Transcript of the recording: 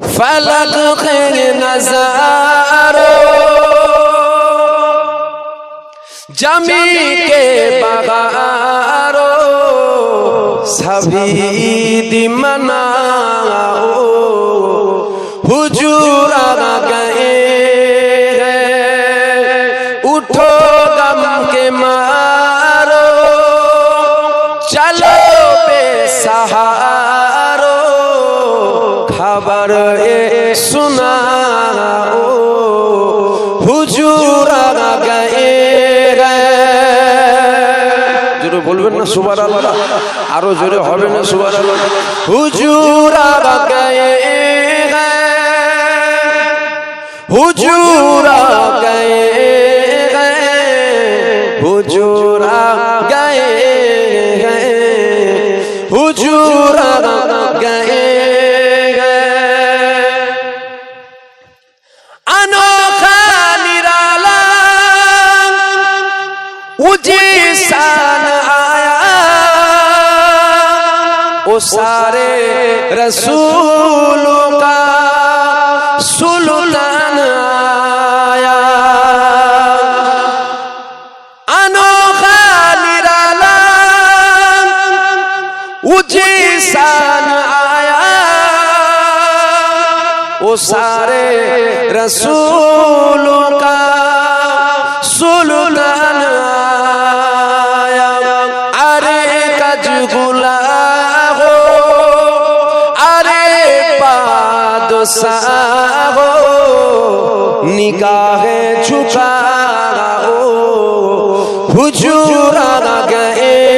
فلک خیر نظارو جمی کے بغارو سبھی دی مناؤ حجور آ گئے ہیں اٹھو غم کے مارو چلو بے سہارو আবার এ শোনা ও হুজুর গায়ে জোরে বলবেন না সুবার আল্লাহ আরও জোরে হবে না সুবার আল্লাহ হুজুর গায়ে হুজুর গায়ে হুজুরা مجھے سان آیا وہ سارے رسول کا سلطان آیا انو خالی رالا مجھے سان آیا وہ سارے رسول کا हो निकाह झुका हो हुजूर आ गए